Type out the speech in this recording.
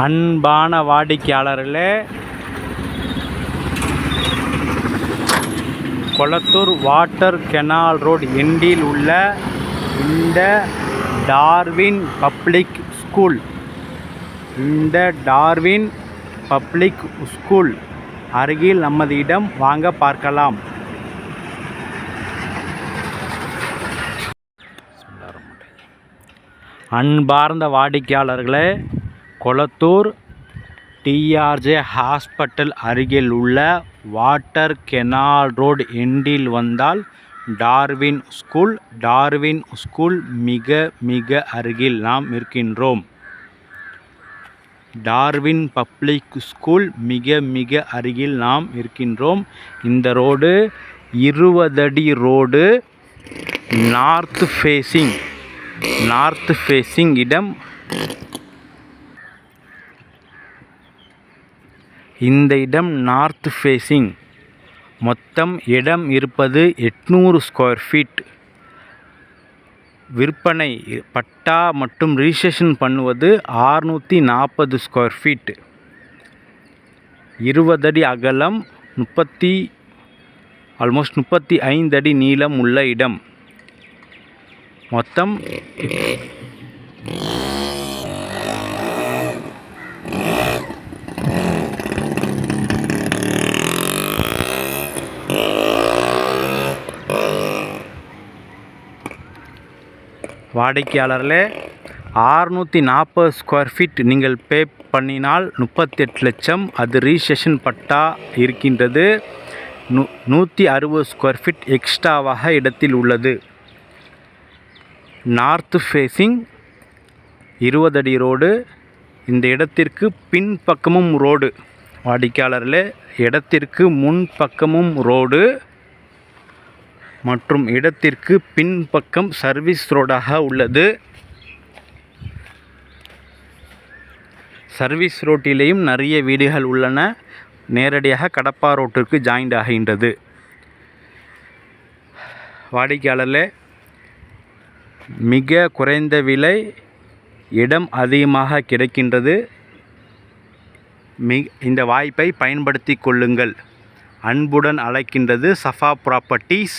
அன்பான வாடிக்கையாளர்களே Kolathur water canal road எண்டில் உள்ள இந்த டார்வின் பப்ளிக் ஸ்கூல். இந்த டார்வின் பப்ளிக் ஸ்கூல் அருகில் நமது இடம். வாங்க பார்க்கலாம். அன்பார்ந்த வாடிக்கையாளர்களே கொளத்தூர் டிஆர்ஜே ஹாஸ்பிட்டல் அருகில் உள்ள வாட்டர் கெனால் ரோடு எண்டில் வந்தால் டார்வின் ஸ்கூல். டார்வின் ஸ்கூல் மிக மிக அருகில் நாம் இருக்கின்றோம். டார்வின் பப்ளிக் ஸ்கூல் மிக மிக அருகில் நாம் இருக்கின்றோம். இந்த road இருபதடி road north facing north facing இடம் இந்த இடம் நார்த் ஃபேஸிங் மொத்தம் இடம் இருப்பது எட்நூறு ஸ்கொயர் ஃபீட் விற்பனை பட்டா மற்றும் ரிஜிஸ்ட்ரேஷன் பண்ணுவது ஆறுநூற்றி நாற்பது ஸ்கொயர் ஃபீட் இருபது அடி அகலம் முப்பத்தி ஆல்மோஸ்ட் முப்பத்தி ஐந்து அடி நீளம் உள்ள இடம். மொத்தம் வாடிக்கையாளர்களே ஆறுநூற்றி நாற்பது ஸ்கொயர் ஃபீட் நீங்கள் பே பண்ணினால் முப்பத்தெட்டு லட்சம். அது ரிஜிஸ்ட்ரேஷன் பட்டா இருக்கின்றது. நூ நூற்றி அறுபது ஸ்கொயர் ஃபீட் எக்ஸ்ட்ராவாக இடத்தில் உள்ளது. நார்த் ஃபேஸிங் இருபது அடி ரோடு இந்த இடத்திற்கு பின்பக்கமும் ரோடு வாடிக்கையாளர்களே இடத்திற்கு முன் பக்கமும் ரோடு மற்றும் இடத்திற்கு பின்பக்கம் சர்வீஸ் ரோடாக உள்ளது. சர்வீஸ் ரோட்டிலேயும் நிறைய வீடுகள் உள்ளன. நேரடியாக கடப்பா ரோட்டிற்கு ஜாயிண்ட் ஆகின்றது. வாடிக்கையாளர்களே மிக குறைந்த விலை இடம் அதிகமாக கிடைக்கின்றது. மி இந்த வாய்ப்பை பயன்படுத்தி கொள்ளுங்கள். அன்புடன் அழைக்கின்றது சஃபா ப்ராப்பர்ட்டிஸ்